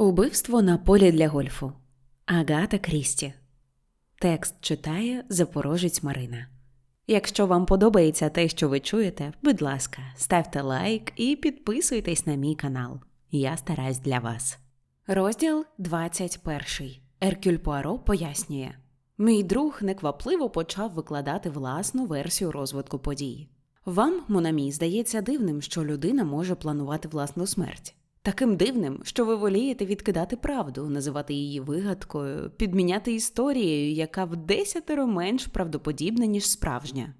Убивство на полі для гольфу. Агата Крісті. Текст читає Запорожець Марина. Якщо вам подобається те, що ви чуєте, будь ласка, ставте лайк і підписуйтесь на мій канал. Я стараюсь для вас. Розділ 21. Еркюль Пуаро пояснює. Мій друг неквапливо почав викладати власну версію розвитку подій. Вам, Монамі, здається дивним, що людина може планувати власну смерть. Таким дивним, що ви волієте відкидати правду, називати її вигадкою, підміняти історією, яка в десятеро менш правдоподібна, ніж справжня.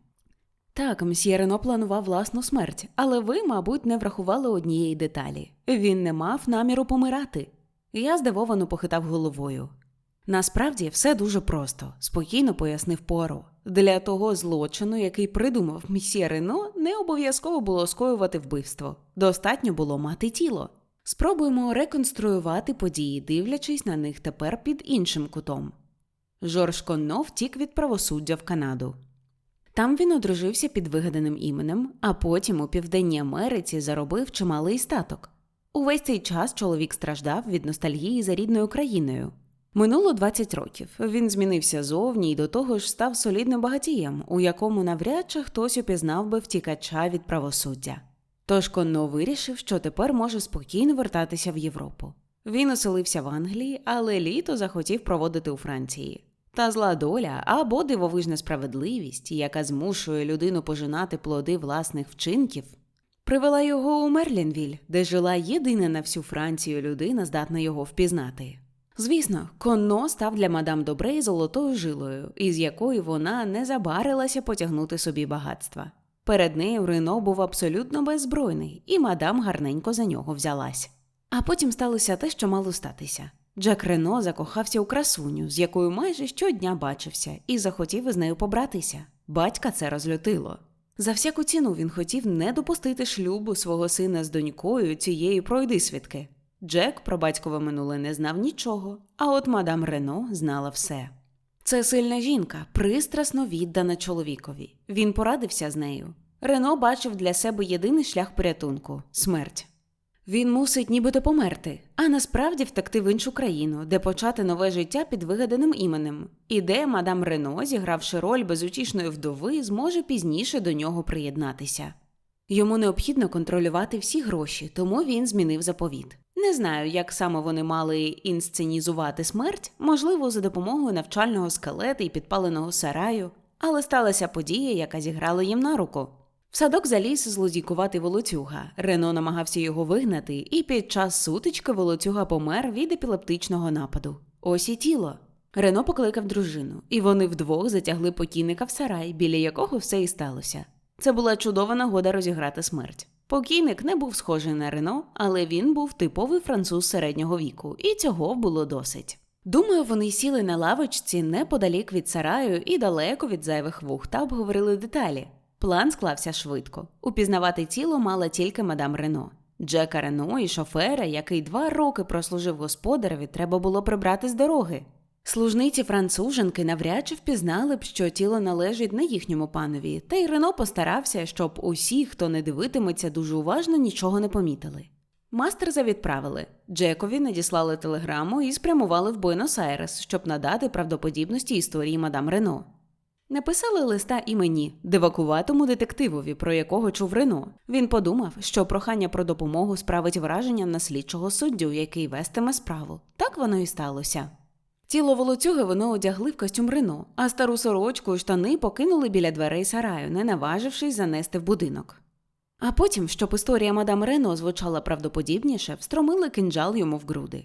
Так, мсьє Рено планував власну смерть, але ви, мабуть, не врахували однієї деталі він не мав наміру помирати. Я здивовано похитав головою. Насправді все дуже просто, спокійно пояснив Пуаро. Для того злочину, який придумав мсьє Рено, не обов'язково було скоювати вбивство. Достатньо було мати тіло. Спробуємо реконструювати події, дивлячись на них тепер під іншим кутом. Жорж Конно втік від правосуддя в Канаду. Там він одружився під вигаданим іменем, а потім у Південній Америці заробив чималий статок. Увесь цей час чоловік страждав від ностальгії за рідною країною. Минуло 20 років. Він змінився зовні і до того ж став солідним багатієм, у якому навряд чи хтось упізнав би втікача від правосуддя. Тож Конно вирішив, що тепер може спокійно вертатися в Європу. Він оселився в Англії, але літо захотів проводити у Франції. Та зла доля або дивовижна справедливість, яка змушує людину пожинати плоди власних вчинків, привела його у Мерлінвіль, де жила єдина на всю Францію людина, здатна його впізнати. Звісно, Конно став для мадам Добрей золотою жилою, із якої вона не забарилася потягнути собі багатства. Перед нею Рено був абсолютно беззбройний, і мадам гарненько за нього взялась. А потім сталося те, що мало статися. Джек Рено закохався у красуню, з якою майже щодня бачився, і захотів із нею побратися. Батька це розлютило. За всяку ціну він хотів не допустити шлюбу свого сина з донькою цієї пройдисвідки. Джек про батькове минуле не знав нічого, а от мадам Рено знала все. Це сильна жінка, пристрасно віддана чоловікові. Він порадився з нею. Рено бачив для себе єдиний шлях порятунку смерть. Він мусить нібито померти, а насправді втекти в іншу країну, де почати нове життя під вигаданим іменем, і де мадам Рено, зігравши роль безутішної вдови, зможе пізніше до нього приєднатися. Йому необхідно контролювати всі гроші, тому він змінив заповіт. Не знаю, як саме вони мали інсценізувати смерть, можливо, за допомогою навчального скелета і підпаленого сараю, але сталася подія, яка зіграла їм на руку. В садок заліз злодійкуватий волоцюга. Рено намагався його вигнати, і під час сутички волоцюга помер від епілептичного нападу. Ось і тіло. Рено покликав дружину, і вони вдвох затягли покійника в сарай, біля якого все і сталося. Це була чудова нагода розіграти смерть. Покійник не був схожий на Рено, але він був типовий француз середнього віку, і цього було досить. Думаю, вони сіли на лавочці неподалік від сараю і далеко від зайвих вух та обговорили деталі. План склався швидко. Упізнавати тіло мала тільки мадам Рено. Джека Рено і шофера, який два роки прослужив господареві, треба було прибрати з дороги. Служниці француженки навряд чи впізнали б, що тіло належить не їхньому панові, та й Рено постарався, щоб усі, хто не дивитиметься дуже уважно, нічого не помітили. Мастерза відправили. Джекові надіслали телеграму і спрямували в Буенос-Айрес, щоб надати правдоподібності історії мадам Рено. Написали листа і мені, дивакуватому детективові, про якого чув Рено. Він подумав, що прохання про допомогу справить враження на слідчого суддю, який вестиме справу. Так воно і сталося. Тіло волоцюги воно одягли в костюм Рено, а стару сорочку і штани покинули біля дверей сараю, не наважившись занести в будинок. А потім, щоб історія мадам Рено звучала правдоподібніше, встромили кинджал йому в груди.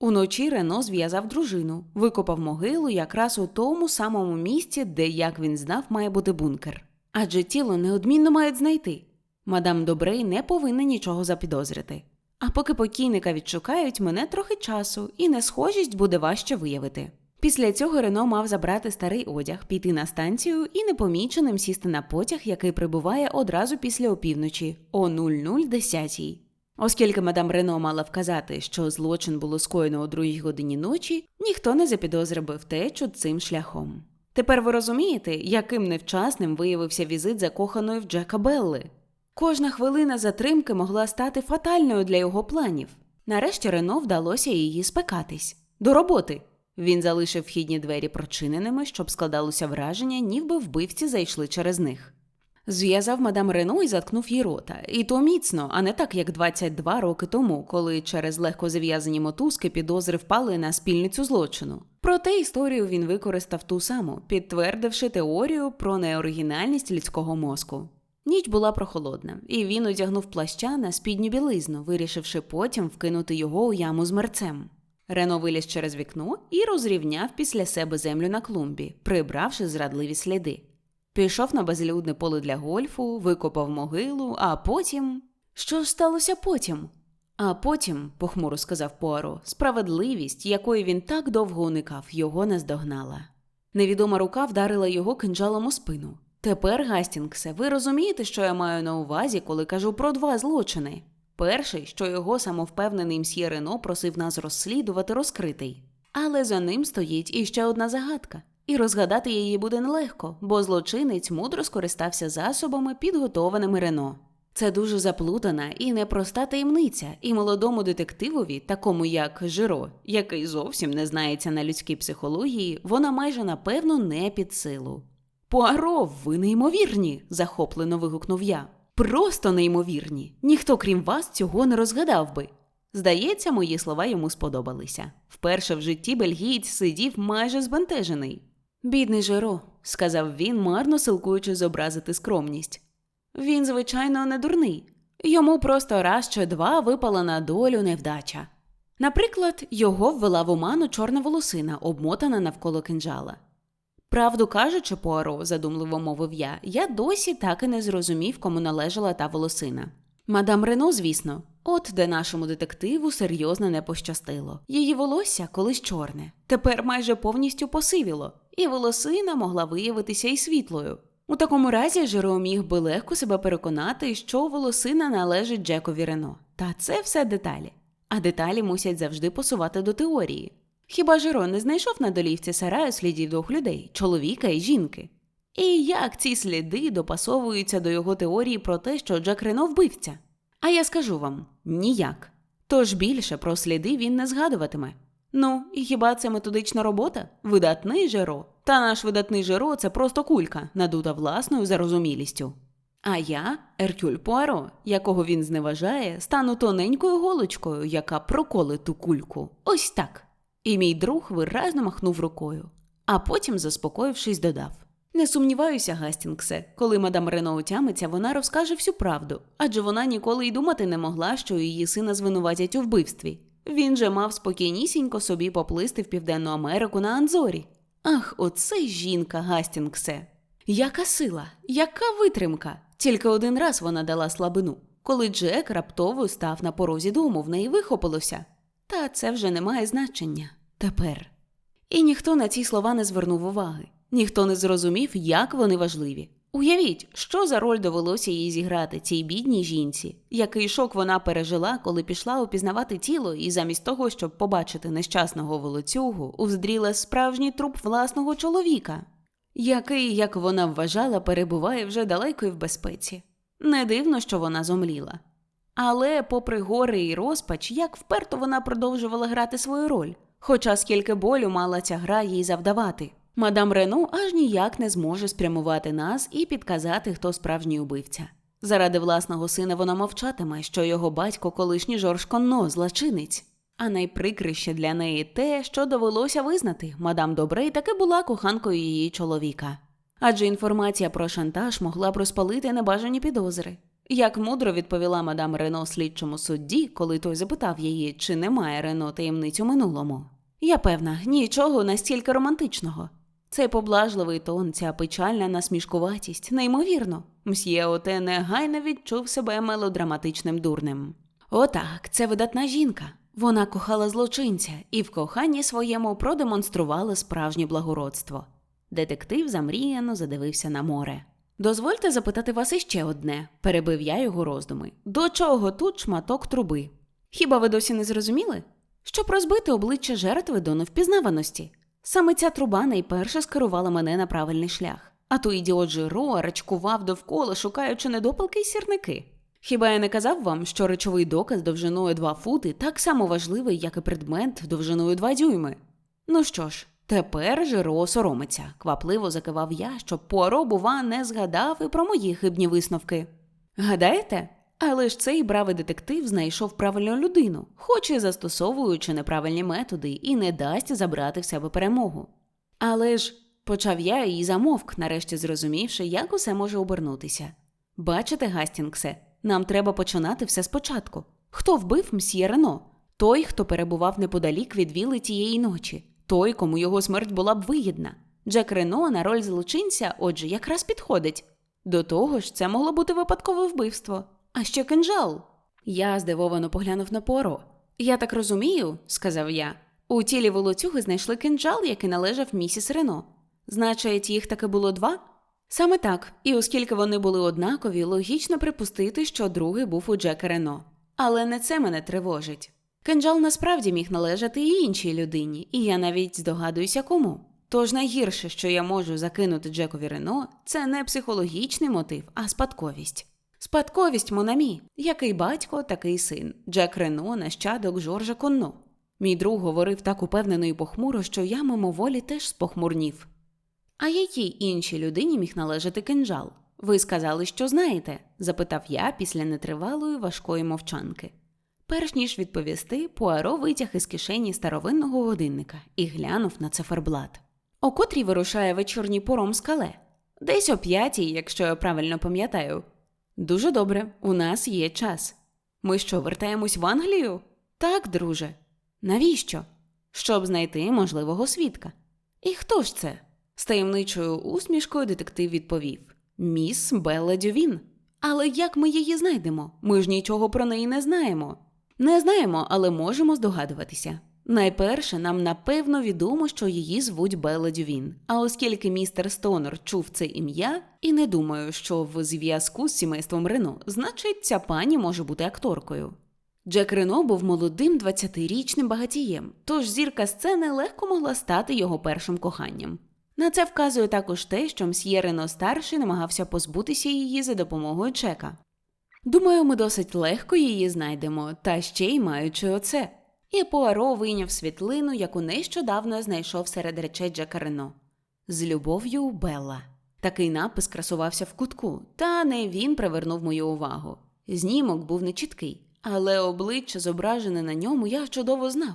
Уночі Рено зв'язав дружину, викопав могилу якраз у тому самому місці, де, як він знав, має бути бункер. Адже тіло неодмінно мають знайти. Мадам Добрей не повинна нічого запідозрити. А поки покійника відшукають, мене трохи часу, і несхожість буде важче виявити. Після цього Рено мав забрати старий одяг, піти на станцію і непоміченим сісти на потяг, який прибуває одразу після опівночі о 00.10. Оскільки мадам Рено мала вказати, що злочин було скоєно о другій годині ночі, ніхто не запідозрив би втечу цим шляхом. Тепер ви розумієте, яким невчасним виявився візит закоханої в Джека Белли? Кожна хвилина затримки могла стати фатальною для його планів. Нарешті Рено вдалося її спекатись. До роботи. Він залишив вхідні двері прочиненими, щоб складалося враження, ніби вбивці зайшли через них. Зв'язав мадам Рено і заткнув їй рота. І то міцно, а не так, як 22 роки тому, коли через легко зав'язані мотузки підозри впали на спільницю злочину. Проте історію він використав ту саму, підтвердивши теорію про неоригінальність людського мозку. Ніч була прохолодна, і він одягнув плаща на спідню білизну, вирішивши потім вкинути його у яму з мерцем. Рено виліз через вікно і розрівняв після себе землю на клумбі, прибравши зрадливі сліди. Пішов на безлюдне поле для гольфу, викопав могилу, а потім. Що сталося потім? А потім, похмуро сказав Пуаро, справедливість, якої він так довго уникав, його наздогнала. Невідома рука вдарила його кинджалом у спину. Тепер, Гастінгсе, ви розумієте, що я маю на увазі, коли кажу про два злочини. Перший, що його самовпевнений мсьє Рено просив нас розслідувати, розкритий. Але за ним стоїть іще одна загадка, і розгадати її буде нелегко, бо злочинець мудро скористався засобами, підготованими Рено. Це дуже заплутана і непроста таємниця, і молодому детективові, такому як Жиро, який зовсім не знається на людській психології, вона майже напевно не під силу. Пуаро, ви неймовірні. захоплено вигукнув я. Просто неймовірні. Ніхто, крім вас, цього не розгадав би. Здається, мої слова йому сподобалися. Вперше в житті бельгієць сидів майже збентежений. Бідний Жиро, сказав він, марно силкуючи зобразити скромність. Він, звичайно, не дурний. Йому просто раз чи два випала на долю невдача. Наприклад, його ввела в оману чорна волосина, обмотана навколо кинджала. Правду кажучи, Пуаро, задумливо мовив я, я досі так і не зрозумів, кому належала та волосина. Мадам Рено, звісно, от де нашому детективу серйозно не пощастило. Її волосся колись чорне, тепер майже повністю посивіло, і волосина могла виявитися і світлою. У такому разі Жеро міг би легко себе переконати, що волосина належить Джекові Рено. Та це все деталі. А деталі мусять завжди посувати до теорії. Хіба Жиро не знайшов на долівці сараю слідів двох людей чоловіка і жінки? І як ці сліди допасовуються до його теорії про те, що Джек Рено вбивця? А я скажу вам ніяк. Тож більше про сліди він не згадуватиме. Ну, і хіба це методична робота? Видатний Жеро. Та наш видатний Жеро це просто кулька, надута власною зарозумілістю. А я, Еркюль Пуаро, якого він зневажає, стану тоненькою голочкою, яка проколить ту кульку. Ось так. І мій друг виразно махнув рукою, а потім, заспокоївшись, додав: Не сумніваюся, Гастінгсе, коли мадам Рено отямиться, вона розкаже всю правду, адже вона ніколи й думати не могла, що її сина звинуватять у вбивстві. Він же мав спокійнісінько собі поплисти в Південну Америку на Анзорі. Ах, оце жінка, Гастінгсе. Яка сила, яка витримка! Тільки один раз вона дала слабину, коли Джек раптово став на порозі дому, в неї вихопилося. Та це вже не має значення тепер. І ніхто на ці слова не звернув уваги, ніхто не зрозумів, як вони важливі. Уявіть, що за роль довелося їй зіграти цій бідній жінці, який шок вона пережила, коли пішла опізнавати тіло, і замість того, щоб побачити нещасного волоцюгу, уздріла справжній труп власного чоловіка, який, як вона вважала, перебуває вже далеко і в безпеці. Не дивно, що вона зомліла. Але, попри гори і розпач, як вперто вона продовжувала грати свою роль, хоча скільки болю мала ця гра їй завдавати. Мадам Рено аж ніяк не зможе спрямувати нас і підказати, хто справжній убивця. Заради власного сина вона мовчатиме, що його батько колишній Жорж Конно, злочинець. А найприкрище для неї те, що довелося визнати, мадам Добрей таки була коханкою її чоловіка. Адже інформація про шантаж могла б розпалити небажані підозри. Як мудро відповіла мадам Рено слідчому судді, коли той запитав її, чи немає Рено таємниць у минулому. Я певна, нічого настільки романтичного. Цей поблажливий тон, ця печальна насмішкуватість, неймовірно. Мсьє Оте негайно відчув себе мелодраматичним дурнем. Отак, це видатна жінка. Вона кохала злочинця і в коханні своєму продемонструвала справжнє благородство. Детектив замріяно задивився на море. Дозвольте запитати вас іще одне, перебив я його роздуми. До чого тут шматок труби? Хіба ви досі не зрозуміли? Щоб розбити обличчя жертви до невпізнаваності. Саме ця труба найперше скерувала мене на правильний шлях. А то ідіот Жиро рачкував довкола, шукаючи недопалки й сірники. Хіба я не казав вам, що речовий доказ довжиною 2 фути так само важливий, як і предмет довжиною 2 дюйми? Ну що ж, тепер Жиро соромиться, квапливо закивав я, щоб Пуаро, бува, не згадав і про мої хибні висновки. Гадаєте? Але ж цей бравий детектив знайшов правильну людину, хоч і застосовуючи неправильні методи, і не дасть забрати в себе перемогу. Але ж почав я і замовк, нарешті зрозумівши, як усе може обернутися. Бачите, Гастінгсе, нам треба починати все спочатку. Хто вбив мсьє Рено? Той, хто перебував неподалік від віли тієї ночі, той, кому його смерть була б вигідна. Джек Рено на роль злочинця, отже, якраз підходить. До того ж, це могло бути випадкове вбивство. А ще кинжал. Я здивовано поглянув на Поро. Я так розумію, сказав я. У тілі волоцюги знайшли кинджал, який належав місіс Рено. Значить, їх таки було два? Саме так, і оскільки вони були однакові, логічно припустити, що другий був у Джека Рено. Але не це мене тривожить. Кинджал насправді міг належати і іншій людині, і я навіть здогадуюся кому. Тож найгірше, що я можу закинути Джекові Рено, це не психологічний мотив, а спадковість. Спадковість Монамі, який батько, такий син. Джек Рено, нащадок Жоржа Конно. Мій друг говорив так упевнено і похмуро, що я мимоволі теж спохмурнів. А якій іншій людині міг належати кинджал? Ви сказали, що знаєте? запитав я після нетривалої важкої мовчанки. Перш ніж відповісти, Пуаро витяг із кишені старовинного годинника і глянув на циферблат. О котрій вирушає вечірній пором скале? Десь о п'ятій, якщо я правильно пам'ятаю. Дуже добре, у нас є час. Ми що, вертаємось в Англію? Так, друже. Навіщо? Щоб знайти можливого свідка. І хто ж це? З таємничою усмішкою детектив відповів: Міс Белла Дювін. Але як ми її знайдемо? Ми ж нічого про неї не знаємо. Не знаємо, але можемо здогадуватися. Найперше, нам напевно відомо, що її звуть Белла Дювін. А оскільки містер Стонер чув це ім'я, і не думаю, що в зв'язку з сімейством Рено, значить, ця пані може бути акторкою. Джек Рено був молодим 20-річним багатієм, тож зірка сцени легко могла стати його першим коханням. На це вказує також те, що мсьє Рено старший намагався позбутися її за допомогою чека. Думаю, ми досить легко її знайдемо, та ще й маючи оце. І Пуаро вийняв світлину, яку нещодавно знайшов серед речей Джека Рено. З любов'ю Белла. Такий напис красувався в кутку, та не він привернув мою увагу. Знімок був нечіткий, але обличчя, зображене на ньому, я чудово знав.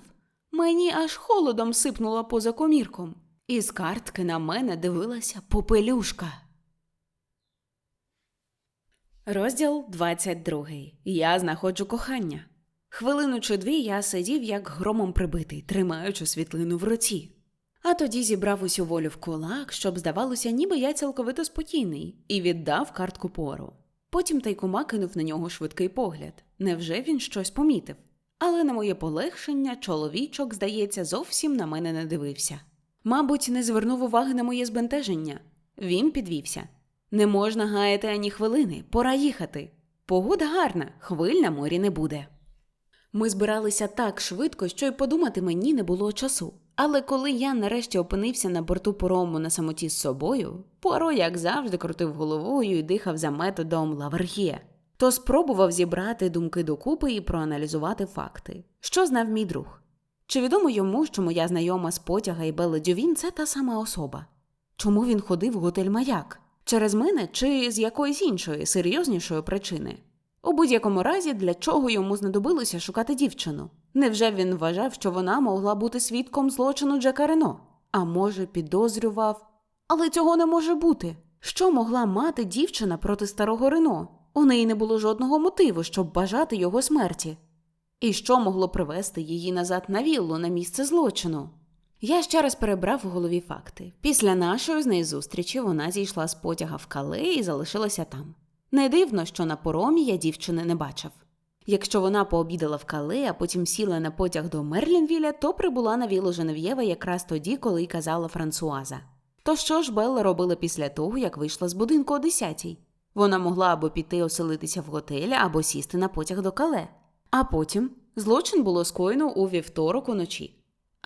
Мені аж холодом сипнуло поза комірком. Із картки на мене дивилася попелюшка. Розділ 22. Я знаходжу кохання. Хвилину чи дві я сидів, як громом прибитий, тримаючи світлину в руці. А тоді зібрав усю волю в кулак, щоб здавалося, ніби я цілковито спокійний, і віддав картку пору. Потім тайкома кинув на нього швидкий погляд. Невже він щось помітив? Але на моє полегшення чоловічок, здається, зовсім на мене не дивився. Мабуть, не звернув уваги на моє збентеження. Він підвівся. Не можна гаяти ані хвилини, пора їхати. Погода гарна, хвиль на морі не буде. Ми збиралися так швидко, що й подумати мені не було часу. Але коли я нарешті опинився на борту порому на самоті з собою, Пуаро, як завжди, крутив головою і дихав за методом Лаверхє, то спробував зібрати думки докупи і проаналізувати факти. Що знав мій друг? Чи відомо йому, що моя знайома з потяга і Белла Дювін – це та сама особа? Чому він ходив в готель Маяк? Через мене чи з якоїсь іншої серйознішої причини? У будь-якому разі, для чого йому знадобилося шукати дівчину? Невже він вважав, що вона могла бути свідком злочину Джека Рено? А може, підозрював? Але цього не може бути. Що могла мати дівчина проти старого Рено? У неї не було жодного мотиву, щоб бажати його смерті. І що могло привести її назад на віллу на місце злочину? Я ще раз перебрав у голові факти. Після нашої з нею зустрічі вона зійшла з потяга в кале і залишилася там. Не дивно, що на поромі я дівчини не бачив. Якщо вона пообідала в кале, а потім сіла на потяг до Мерлінвіля, то прибула на віллу Женев'єва якраз тоді, коли й казала Франсуаза. То що ж Белла робила після того, як вийшла з будинку о 10-й? Вона могла або піти оселитися в готелі, або сісти на потяг до кале. А потім злочин було скоєно у вівторок уночі.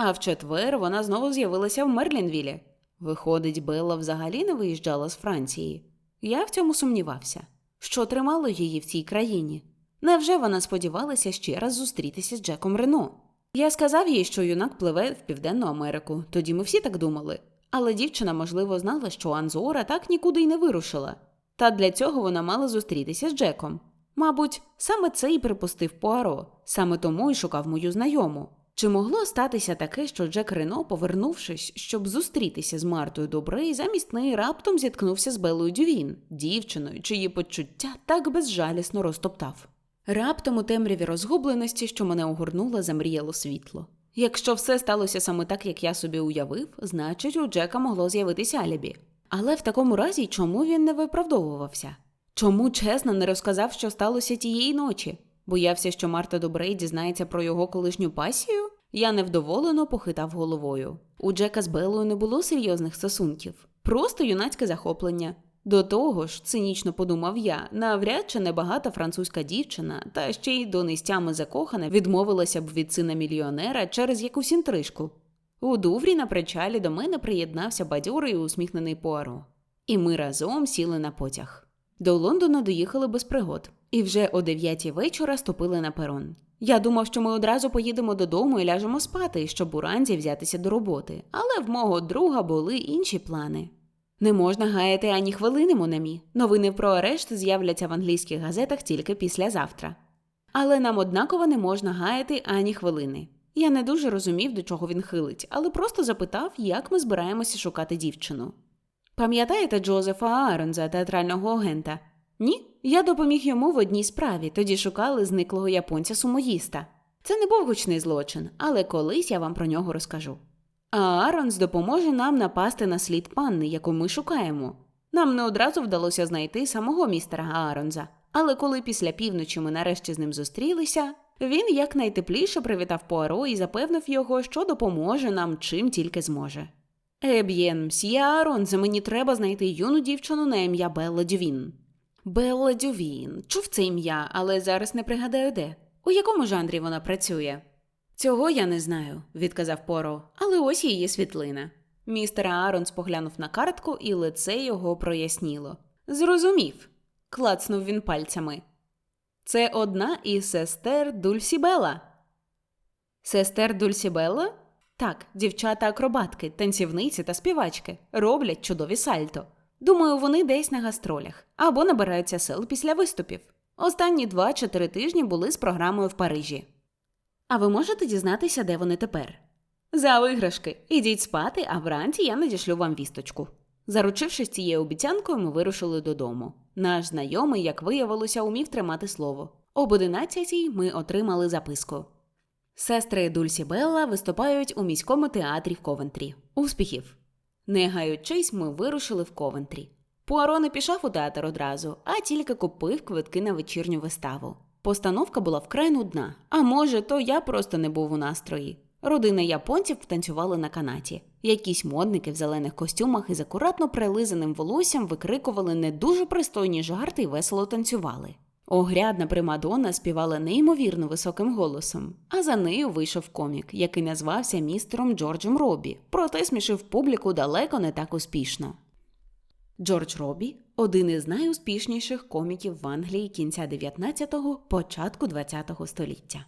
А в четвер вона знову з'явилася в Мерлінвілі. Виходить, Белла взагалі не виїжджала з Франції. Я в цьому сумнівався. Що тримало її в цій країні? Невже вона сподівалася ще раз зустрітися з Джеком Рено? Я сказав їй, що юнак пливе в Південну Америку, тоді ми всі так думали. Але дівчина, можливо, знала, що Анзора так нікуди й не вирушила. Та для цього вона мала зустрітися з Джеком. Мабуть, саме це і припустив Пуаро, саме тому й шукав мою знайому. Чи могло статися таке, що Джек Рено, повернувшись, щоб зустрітися з Мартою Добрей, замість неї раптом зіткнувся з Белою Дювін, дівчиною, чиї почуття так безжалісно розтоптав? Раптом у темряві розгубленості, що мене огорнуло, замріяло світло. Якщо все сталося саме так, як я собі уявив, значить у Джека могло з'явитися алібі. Але в такому разі чому він не виправдовувався? Чому чесно не розказав, що сталося тієї ночі? Боявся, що Марта Добрей дізнається про його колишню пасію? Я невдоволено похитав головою. У Джека з Белою не було серйозних стосунків, просто юнацьке захоплення. До того ж, цинічно подумав я, навряд чи небагата французька дівчина, та ще й до нестями закохана, відмовилася б від сина мільйонера через якусь інтрижку. У Дуврі на причалі до мене приєднався бадьорий усміхнений Пуаро. І ми разом сіли на потяг. До Лондона доїхали без пригод, і вже о дев'ятій вечора ступили на перон. Я думав, що ми одразу поїдемо додому і ляжемо спати, щоб уранці взятися до роботи, але в мого друга були інші плани. Не можна гаяти ані хвилини, Монамі. Новини про арешт з'являться в англійських газетах тільки післязавтра. Але нам однаково не можна гаяти ані хвилини. Я не дуже розумів, до чого він хилить, але просто запитав, як ми збираємося шукати дівчину. Пам'ятаєте Джозефа Ааронза, театрального агента? Ні, я допоміг йому в одній справі, тоді шукали зниклого японця сумоїста. Це не був гучний злочин, але колись я вам про нього розкажу. А Ааронс допоможе нам напасти на слід панни, яку ми шукаємо. Нам не одразу вдалося знайти самого містера Ааронза, але коли після півночі ми нарешті з ним зустрілися, він якнайтепліше привітав Пуаро і запевнив його, що допоможе нам чим тільки зможе. Еб'єн, мсьє Ааронзе, мені треба знайти юну дівчину на ім'я Белла Дювін. Белла Дювін. Чув це ім'я, але зараз не пригадаю де. У якому жанрі вона працює? Цього я не знаю, відказав Поро, але ось її світлина. Містер Ааронс поглянув на картку, і лице його проясніло. Зрозумів, клацнув він пальцями. Це одна із сестер Дульсібела. Сестер Дульсібела? Так, дівчата-акробатки, танцівниці та співачки роблять чудові сальто. Думаю, вони десь на гастролях або набираються сил після виступів. Останні два чи три тижні були з програмою в Парижі. А ви можете дізнатися, де вони тепер? За виграшки. Ідіть спати, а вранці я надішлю вам вісточку. Заручившись цією обіцянкою, ми вирушили додому. Наш знайомий, як виявилося, умів тримати слово. Об одинадцятій ми отримали записку. Сестри Дульсі Белла виступають у міському театрі в Ковентрі. Успіхів! Не гаючись, ми вирушили в Ковентрі. Пуаро не пішов у театр одразу, а тільки купив квитки на вечірню виставу. Постановка була вкрай нудна, а може, то я просто не був у настрої. Родина японців танцювали на канаті. Якісь модники в зелених костюмах із акуратно прилизаним волоссям викрикували не дуже пристойні жарти і весело танцювали. Огрядна примадонна співала неймовірно високим голосом, а за нею вийшов комік, який назвався містером Джорджем Робі, проте смішив публіку далеко не так успішно. Джордж Робі один із найуспішніших коміків в Англії кінця 19-го, початку 20-го століття.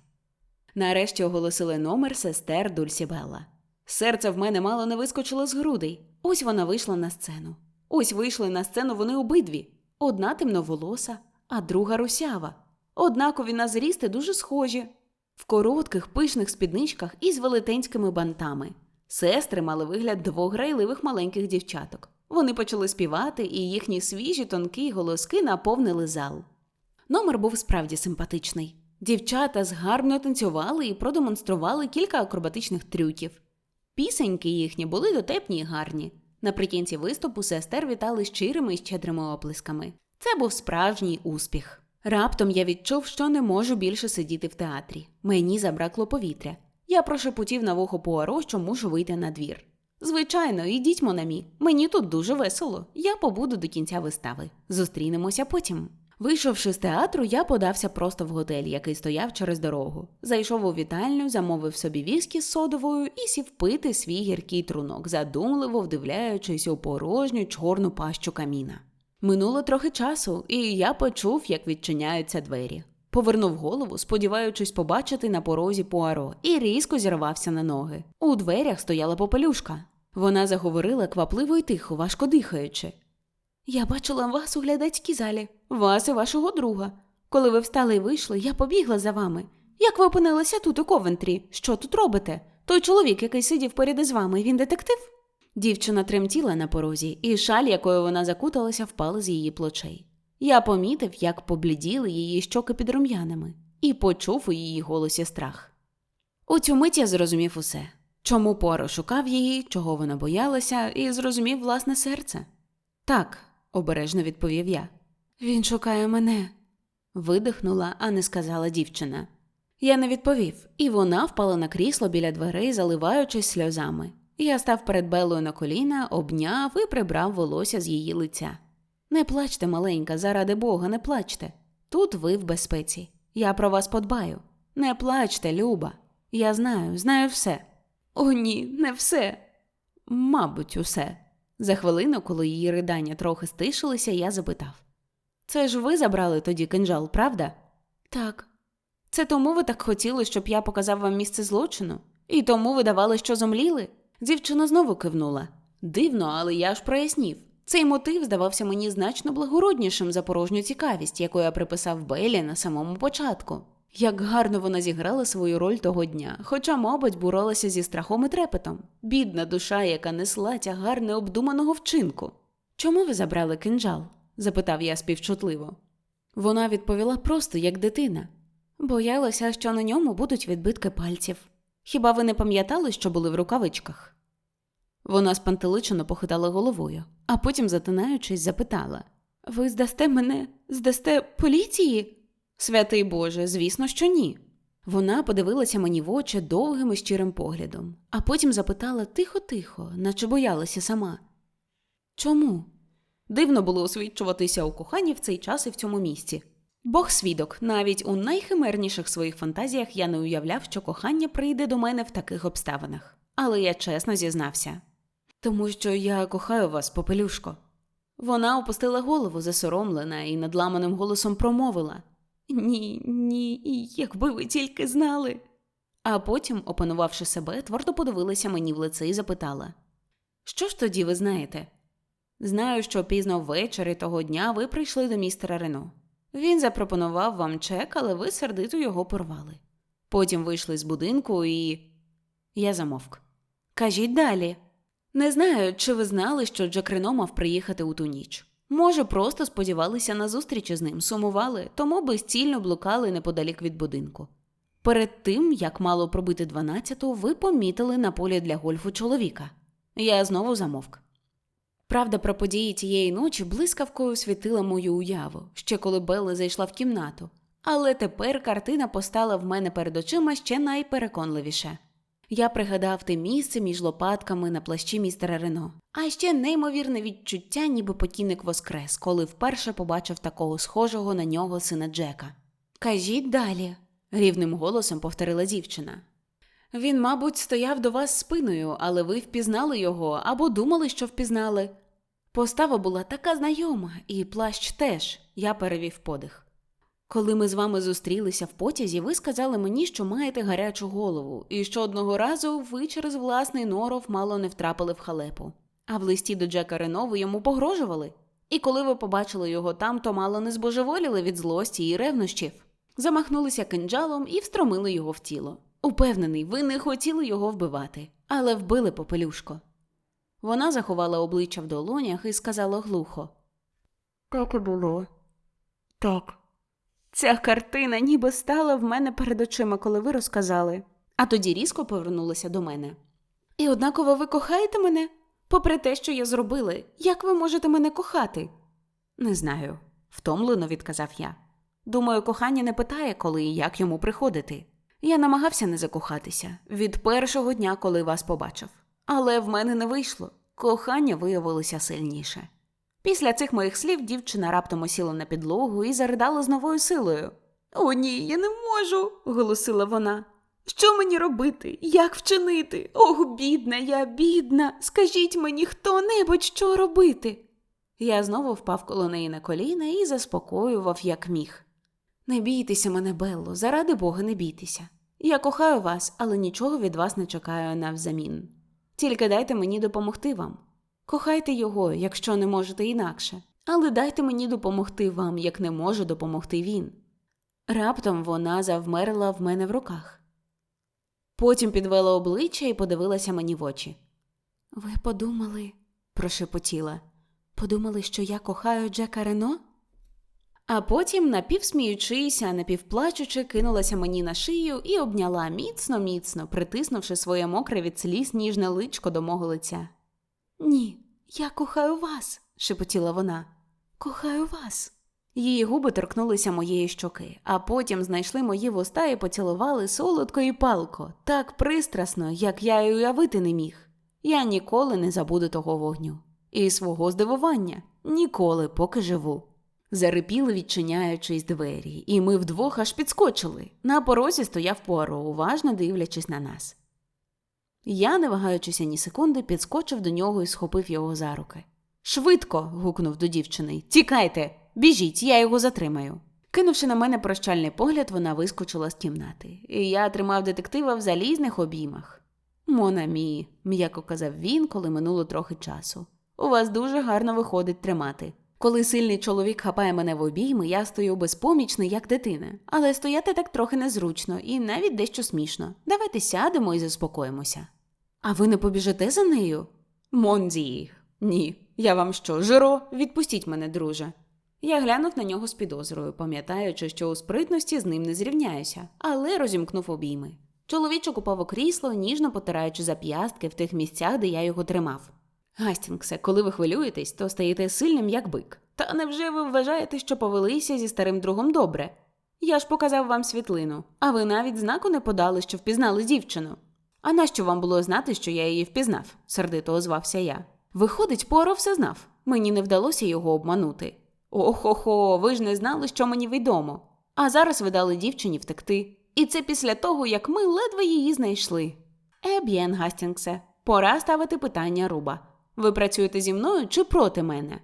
Нарешті оголосили номер сестер Дульсібелла. Серце в мене мало не вискочило з грудей. Ось вона вийшла на сцену. Ось вийшли на сцену вони обидві: одна темноволоса, а друга русява. Однакові на зрісти дуже схожі, в коротких пишних спідничках із велетенськими бантами. Сестри мали вигляд двох грайливих маленьких дівчаток. Вони почали співати, і їхні свіжі тонкі голоски наповнили зал. Номер був справді симпатичний. Дівчата згарно танцювали і продемонстрували кілька акробатичних трюків. Пісеньки їхні були дотепні й гарні. Наприкінці виступу сестер вітали щирими і щедрими оплесками. Це був справжній успіх. Раптом я відчув, що не можу більше сидіти в театрі. Мені забракло повітря. Я прошепотів на вухо Пуаро, що мушу вийти на двір. Звичайно, ідіть, Монамі. Мені тут дуже весело. Я побуду до кінця вистави. Зустрінемося потім. Вийшовши з театру, я подався просто в готель, який стояв через дорогу. Зайшов у вітальню, замовив собі віскі з содовою і сів пити свій гіркий трунок, задумливо вдивляючись у порожню чорну пащу каміна. Минуло трохи часу, і я почув, як відчиняються двері. Повернув голову, сподіваючись побачити на порозі Пуаро, і різко зірвався на ноги. У дверях стояла попелюшка. Вона заговорила квапливо й тихо, важко дихаючи. Я бачила вас у глядацькій залі, вас і вашого друга. Коли ви встали і вийшли, я побігла за вами. Як ви опинилися тут, у Ковентрі? Що тут робите? Той чоловік, який сидів поряд із вами, він детектив? Дівчина тремтіла на порозі, і шаль, якою вона закуталася, впала з її плечей. Я помітив, як побліділи її щоки під рум'янами, і почув у її голосі страх. У цю мить я зрозумів усе чому Поро шукав її, чого вона боялася, і зрозумів власне серце. Так, обережно відповів я. Він шукає мене, видихнула, а не сказала дівчина. Я не відповів, і вона впала на крісло біля дверей, заливаючись сльозами. Я став перед Белою на коліна, обняв і прибрав волосся з її лиця. Не плачте, маленька, заради Бога, не плачте. Тут ви в безпеці. Я про вас подбаю. Не плачте, Люба. Я знаю, знаю все. О, ні, не все. Мабуть, усе. За хвилину, коли її ридання трохи стишилися, я запитав Це ж ви забрали тоді кинджал, правда? Так. Це тому ви так хотіли, щоб я показав вам місце злочину? І тому ви давали, що зомліли? Дівчина знову кивнула. Дивно, але я ж прояснів. Цей мотив здавався мені значно благороднішим за порожню цікавість, яку я приписав Белі на самому початку. Як гарно вона зіграла свою роль того дня, хоча, мабуть, боролася зі страхом і трепетом. Бідна душа, яка несла тягар необдуманого вчинку. Чому ви забрали кинджал? запитав я співчутливо. Вона відповіла просто як дитина. Боялася, що на ньому будуть відбитки пальців. Хіба ви не пам'ятали, що були в рукавичках? Вона спантеличено похитала головою, а потім, затинаючись, запитала Ви здасте мене, здасте поліції? Святий Боже, звісно, що ні. Вона подивилася мені в очі довгим і щирим поглядом, а потім запитала тихо-тихо, наче боялася сама. Чому? Дивно було освідчуватися у коханні в цей час і в цьому місці. Бог свідок, навіть у найхимерніших своїх фантазіях я не уявляв, що кохання прийде до мене в таких обставинах. Але я чесно зізнався. Тому що я кохаю вас, попелюшко. Вона опустила голову, засоромлена, і надламаним голосом промовила Ні, ні, якби ви тільки знали. А потім, опанувавши себе, твердо подивилася мені в лице і запитала Що ж тоді ви знаєте? Знаю, що пізно ввечері того дня ви прийшли до містера Рено. Він запропонував вам чек, але ви сердито його порвали. Потім вийшли з будинку і. Я замовк. Кажіть далі. Не знаю, чи ви знали, що Джек мав приїхати у ту ніч. Може, просто сподівалися на зустріч із ним, сумували, тому безцільно блукали неподалік від будинку. Перед тим, як мало пробити дванадцяту, ви помітили на полі для гольфу чоловіка. Я знову замовк. Правда, про події тієї ночі блискавкою світила мою уяву, ще коли Белла зайшла в кімнату. Але тепер картина постала в мене перед очима ще найпереконливіше. Я пригадав те місце між лопатками на плащі містера Рено, а ще неймовірне відчуття, ніби покійник воскрес, коли вперше побачив такого схожого на нього сина Джека. Кажіть далі, рівним голосом повторила дівчина. Він, мабуть, стояв до вас спиною, але ви впізнали його або думали, що впізнали. Постава була така знайома, і плащ теж, я перевів подих. Коли ми з вами зустрілися в потязі, ви сказали мені, що маєте гарячу голову, і що одного разу ви через власний норов мало не втрапили в халепу. А в листі до Джека Рено ви йому погрожували. І коли ви побачили його там, то мало не збожеволіли від злості і ревнощів. Замахнулися кинджалом і встромили його в тіло. Упевнений, ви не хотіли його вбивати, але вбили попелюшко. Вона заховала обличчя в долонях і сказала глухо: Так і було. Так. Ця картина ніби стала в мене перед очима, коли ви розказали, а тоді різко повернулася до мене. І однаково ви кохаєте мене? Попри те, що я зробила, як ви можете мене кохати? Не знаю, втомлено відказав я. Думаю, кохання не питає, коли і як йому приходити. Я намагався не закохатися від першого дня, коли вас побачив. Але в мене не вийшло. Кохання виявилося сильніше. Після цих моїх слів дівчина раптом осіла на підлогу і заридала з новою силою. О, ні, я не можу, голосила вона. Що мені робити? Як вчинити? Ох, бідна, я бідна. Скажіть мені хто небудь, що робити. Я знову впав коло неї на коліна і заспокоював, як міг. Не бійтеся мене, Белло, заради Бога, не бійтеся. Я кохаю вас, але нічого від вас не чекаю навзамін. Тільки дайте мені допомогти вам. Кохайте його, якщо не можете інакше, але дайте мені допомогти вам, як не може допомогти він. Раптом вона завмерла в мене в руках. Потім підвела обличчя і подивилася мені в очі. Ви подумали, прошепотіла, подумали, що я кохаю Джека Рено? А потім, напівсміючися, напівплачучи, кинулася мені на шию і обняла міцно, міцно, притиснувши своє мокре від сліз ніжне личко до мого лиця. Ні, я кохаю вас, шепотіла вона. Кохаю вас. Її губи торкнулися моєї щоки, а потім знайшли мої вуста і поцілували солодко і палко, так пристрасно, як я й уявити не міг. Я ніколи не забуду того вогню. І свого здивування ніколи, поки живу. Зарипіли, відчиняючись двері, і ми вдвох аж підскочили. На порозі стояв Пуаро, уважно дивлячись на нас. Я, не вагаючися ні секунди, підскочив до нього і схопив його за руки. Швидко. гукнув до дівчини. Тікайте, біжіть, я його затримаю. Кинувши на мене прощальний погляд, вона вискочила з кімнати, і я тримав детектива в залізних обіймах. Монамі, м'яко казав він, коли минуло трохи часу. У вас дуже гарно виходить тримати. Коли сильний чоловік хапає мене в обійми, я стою безпомічний, як дитина, але стояти так трохи незручно і навіть дещо смішно. Давайте сядемо і заспокоїмося. А ви не побіжите за нею? Монзі. Ні. Я вам що, жиро? Відпустіть мене, друже. Я глянув на нього з підозрою, пам'ятаючи, що у спритності з ним не зрівняюся, але розімкнув обійми. Чоловічок упав у крісло, ніжно потираючи зап'ястки в тих місцях, де я його тримав. Гастінгсе, коли ви хвилюєтесь, то стаєте сильним, як бик. Та невже ви вважаєте, що повелися зі старим другом добре? Я ж показав вам світлину, а ви навіть знаку не подали, що впізнали дівчину. А нащо вам було знати, що я її впізнав? сердито озвався я. Виходить, Поро все знав. Мені не вдалося його обманути. Охо-хо, ви ж не знали, що мені відомо. А зараз ви дали дівчині втекти. І це після того, як ми ледве її знайшли. Еб'єн, Гастінгсе, пора ставити питання руба. Ви працюєте зі мною чи проти мене?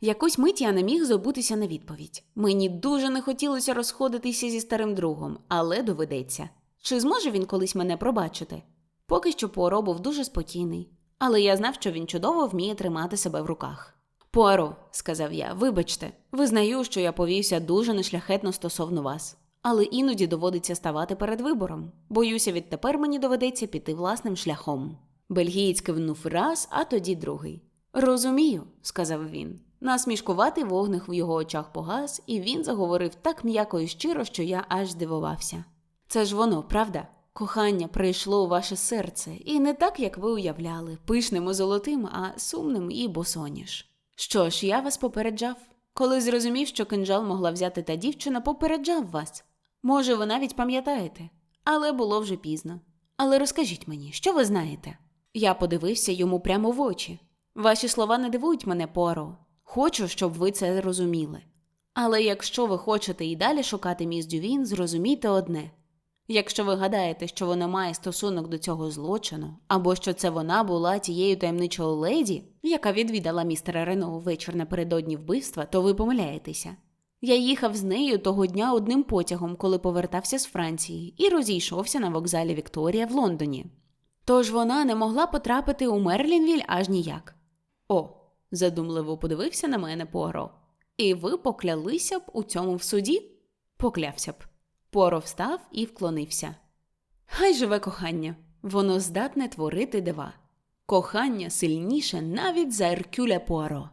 Якусь мить я не міг забутися на відповідь. Мені дуже не хотілося розходитися зі старим другом, але доведеться. Чи зможе він колись мене пробачити? Поки що Пуаро був дуже спокійний, але я знав, що він чудово вміє тримати себе в руках. Пуаро, сказав я, вибачте, визнаю, що я повівся дуже нешляхетно стосовно вас, але іноді доводиться ставати перед вибором. Боюся, відтепер мені доведеться піти власним шляхом. Бельгієць кивнув раз, а тоді другий. Розумію, сказав він. Насмішкуватий вогник в його очах погас, і він заговорив так м'яко і щиро, що я аж здивувався. Це ж воно, правда? Кохання прийшло у ваше серце, і не так, як ви уявляли, пишним і золотим, а сумним і босоніж. Що ж, я вас попереджав. Коли зрозумів, що кинджал могла взяти та дівчина, попереджав вас. Може, ви навіть пам'ятаєте, але було вже пізно. Але розкажіть мені, що ви знаєте? Я подивився йому прямо в очі. Ваші слова не дивують мене, Пуаро. Хочу, щоб ви це розуміли. Але якщо ви хочете і далі шукати міс Дювін, зрозумійте одне якщо ви гадаєте, що вона має стосунок до цього злочину, або що це вона була тією таємничою леді, яка відвідала містера Рено вечір напередодні вбивства, то ви помиляєтеся. Я їхав з нею того дня одним потягом, коли повертався з Франції, і розійшовся на вокзалі Вікторія в Лондоні. Тож вона не могла потрапити у Мерлінвіль аж ніяк. О, задумливо подивився на мене Поро. І ви поклялися б у цьому в суді? Поклявся б. Поро встав і вклонився. Хай живе кохання, воно здатне творити дива. Кохання сильніше навіть за Еркюля Пуаро.